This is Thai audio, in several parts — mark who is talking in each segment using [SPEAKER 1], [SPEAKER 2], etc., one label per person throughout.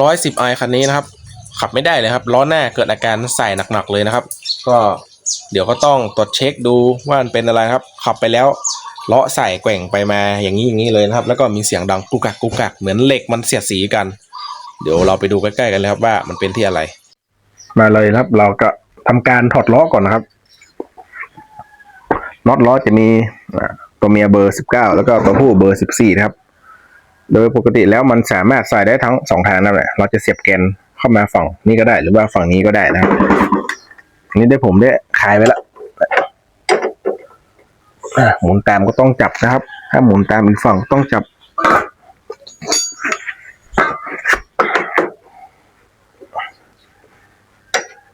[SPEAKER 1] ร้อยสิบไอคันนี้นะครับ ขับไม่ได้เลยครับล้อหน้าเกิดอาการใส่หนักๆเลยนะครับ ก็เดี๋ยวก็ต้องตรวจเช็คดูว่ามันเป็นอะไรครับ ขับไปแล้วเลาะใส่แกว่งไปมาอย่างนี้อย่างนี้เลยนะครับ แล้วก็มีเสียงดังกุกกักกุกกักเหมือนเหล็กมันเสียดสีกัน เดี๋ยวเราไปดูใกล้ๆกันเลยครับว่ามันเป็นที่อะไร
[SPEAKER 2] มาเลยครับ เราก็ทำการถอดล้อก่อนนะครับน็อตล้อจะมีตัวเมียเบอร์สิบเก้าแล้วก็ตัวผู้เบอร์สิบสี่นะครับ โดยปกติแล้วมันสามารถใส่ได้ทั้งสองทางนั่นแหละเราจะเสียบแกนเข้ามาฝั่งนี้ก็ได้ หรือว่าฝั่งนี้ก็ได้นะครับอันนี้ได้ผมได้คลายไว้แล้วหมุนตามก็ต้องจับนะครับ ถ้าหมุนตามอีกฝั่งต้องจับ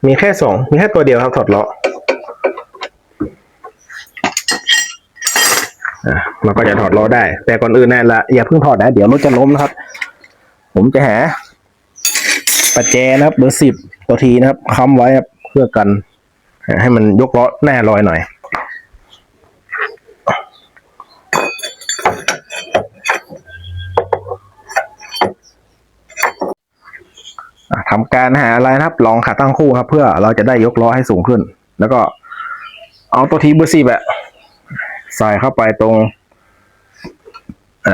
[SPEAKER 2] มีแค่สองมีแค่ตัวเดียวครับถอดเล้ออะ เราก็จะถอดล้อได้ แต่ก่อนอื่นนี่ละอย่าเพิ่งถอดนะ เดี๋ยวรถจะล้มนะครับ ผมจะหาประแจนะครับเบอร์สิบตัวทีนะครับค้ำไว้ครับเพื่อกัน ให้มันยกล้อหน้าลอยหน่อยอะทำการหาอะไรนะครับลองขาตั้งคู่ครับ เพื่อเราจะได้ยกล้อให้สูงขึ้น แล้วก็เอาตัวทีเบอร์ซีแบบ ใส่เข้าไปตรง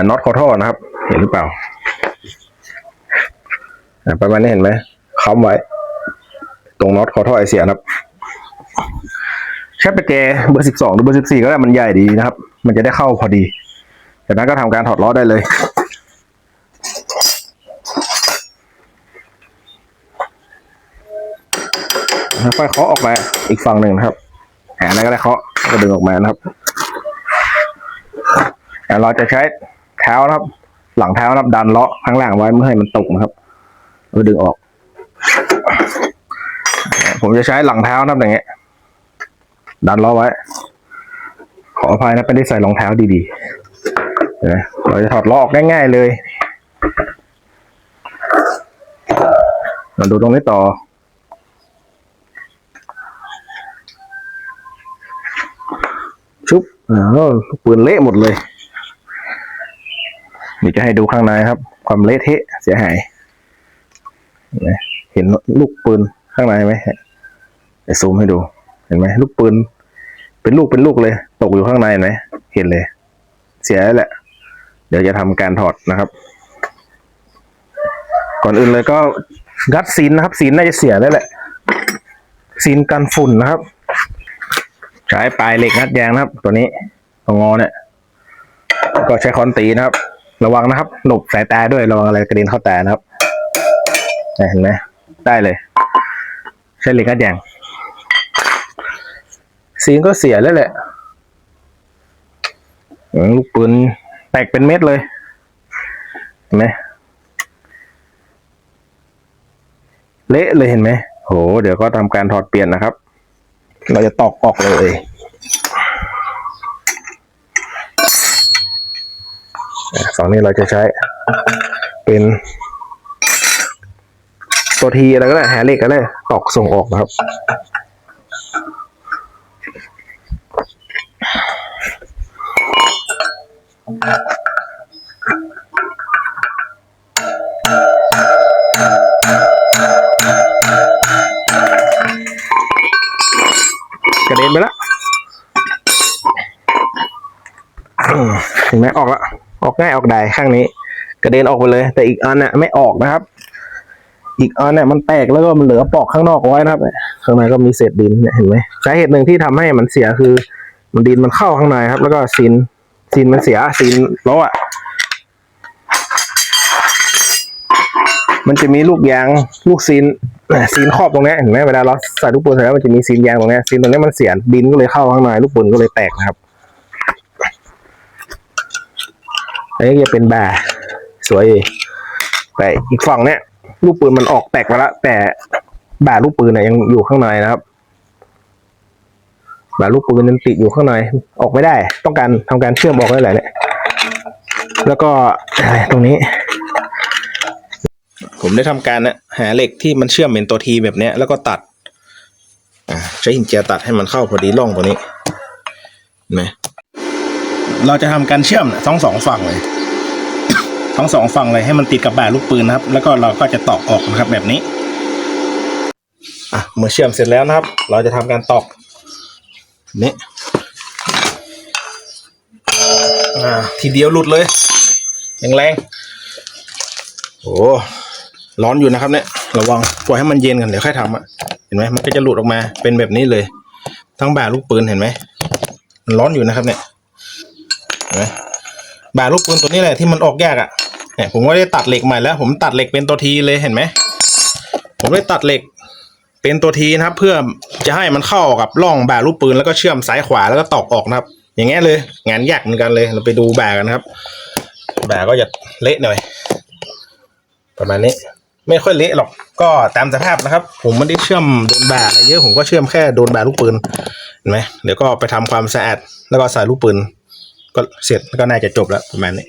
[SPEAKER 2] น็อตคอท่อนะครับ เห็นหรือเปล่าประมาณนี้เห็นไหมค้ำไว้ ตรงน็อตคอท่อไอเสียนะครับใช้ไปแกเบอร์สิบสองหรือเบอร์สิบสี่ก็ได้มันใหญ่ดีนะครับ มันจะได้เข้าพอดีจากนั้นก็ทำการถอดล้อได้เลยค่อยเคาะออกมาอีกฝั่งหนึ่งนะครับหาอะไรก็ได้เคาะก็ดึงออกมานะครับ แล้วเราจะใช้เท้านะครับ หลังเท้านะครับดันเลาะข้างล่างไว้ไม่ให้มันตกนะครับแล้วก็ดึงออก ผมจะใช้หลังเท้านะครับอย่างเงี้ยดันเลาะไว้ ขออภัยนะไม่ได้ใส่รองเท้าดีๆเห็นไหมเราจะถอดเล้อออกง่าย ๆเลยมาดูตรงนี้ต่อชุบอ้าวปืนเละหมดเลย เดี๋ยวจะให้ดูข้างในครับ ความเละเทะเสียหายเห็นลูกปืนข้างในไหมไอซูมให้ดู เห็นไหมลูกปืน เป็นลูกเป็นลูกเลย ตกอยู่ข้างในเห็นไหมเห็นเลย เสียแล้วแหละ เดี๋ยวจะทำการถอดนะครับ ก่อนอื่นเลยก็งัดซีนนะครับซีนน่าจะเสียแล้วแหละซีนกันฝุ่นนะครับ ใช้ปลายเหล็กงัดยางนะครับ ตัวนี้ตรงงอเนี่ย ก็ใช้คอนตีนะครับ ระวังนะครับ หลบสายตาด้วย ระวังอะไรกระเด็นเข้าตานะครับเห็นไหมได้เลย ใช้เหล็กงัดยางซีก็เสียแล้วแหละ ลูกปืนแตกเป็นเม็ดเลย เห็นไหมเละเลยเห็นไหมโห เดี๋ยวก็ทำการถอดเปลี่ยนนะครับ เราจะตอกออกเลย ฝั่งนี้เราจะใช้ เป็นตัวทีอะไรก็ได้แฮร์เล็กก็ได้ตอกส่งออกนะครับ กระเด็นไปแล้วอืมเห็นไหมออกแล้ว ออกง่ายออกได้ข้างนี้ กระเด็นออกไปเลย แต่อีกอันน่ะไม่ออกนะครับ อีกอันเนี่ยมันแตกแล้วก็มันเหลือปอกข้างนอกไว้นะครับข้างในก็มีเศษดินเนี่ยเห็นไหมสาเหตุหนึ่งที่ทำให้มันเสียคือ มันดินมันเข้าข้างในครับ แล้วก็ซีนซีนมันเสียซีนล้ออะมันจะมีลูกยางลูกซีนซีนครอบตรงนี้เห็นไหมเวลาเราใส่ลูกปืนเสร็จแล้วมันจะมีซีนยางตรงนี้ซีนตรงนี้มันเสียดินก็เลยเข้าข้างในลูกปืนก็เลยแตกนะครับ อันนี้จะเป็นแบร์สวย แต่อีกฝั่งเนี้ยลูกปืนมันออกแตกไปแล้วแต่แบร์ลูกปืนเนี่ยยังอยู่ข้างในนะครับแบร์ลูกปืนยังติดอยู่ข้างในออกไม่ได้ ต้องการทำการเชื่อมออกได้แหละเนี่ยแล้วก็ตรงนี้
[SPEAKER 1] ผมได้ทำการนะหาเหล็กที่มันเชื่อมเป็นตัวทีแบบเนี้ยแล้วก็ตัดใช้หินเจียตัดให้มันเข้าพอดีร่องตัวนี้เห็นไหม เราจะทำการเชื่อมทั้งสองฝั่งเลย ทั้
[SPEAKER 2] งสองฝั่งเลยให้มันติดกับบ่าลูกปืนนะครับ แล้วก็เราก็จะตอกออกนะครับแบบนี้อะเมื่อเชื่อมเสร็จแล้วนะครับ เราจะทำการตอกนี่อ่าทีเดียวหลุดเลยแรงๆโอ้ร้อนอยู่นะครับเนี่ยระวังปล่อยให้มันเย็นกันเดี๋ยวค่อยทำอะเห็นไหมมันก็จะหลุดออกมาเป็นแบบนี้เลย ทั้งบ่าลูกปืนเห็นไหมมันร้อนอยู่นะครับเนี่ย เห็นไหมบ่าลูกปืนตัวนี้แหละที่มันออกยากอะเนี่ยผมก็ได้ตัดเหล็กใหม่แล้ว ผมตัดเหล็กเป็นตัวทีเลยเห็นไหมผมได้ตัดเหล็กเป็นตัวทีนะครับ เพื่อจะให้มันเข้ากับร่องบ่าลูกปืนแล้วก็เชื่อมซ้ายขวาแล้วก็ตอกออกนะครับ อย่างเงี้ยเลย งานยากเหมือนกันเลย เราไปดูบ่ากันครับ บ่าก็จะเละหน่อย ประมาณนี้ ไม่ค่อยเละหรอกก็ตามสภาพนะครับ ผมไม่ได้เชื่อมโดนบ่าอะไรเยอะผมก็เชื่อมแค่โดนบ่าลูกปืนเห็นไหมเดี๋ยวก็ไปทำความสะอาดแล้วก็ใส่ลูกปืน ก็เสร็จก็น่าจะจบแล้วประมาณนี้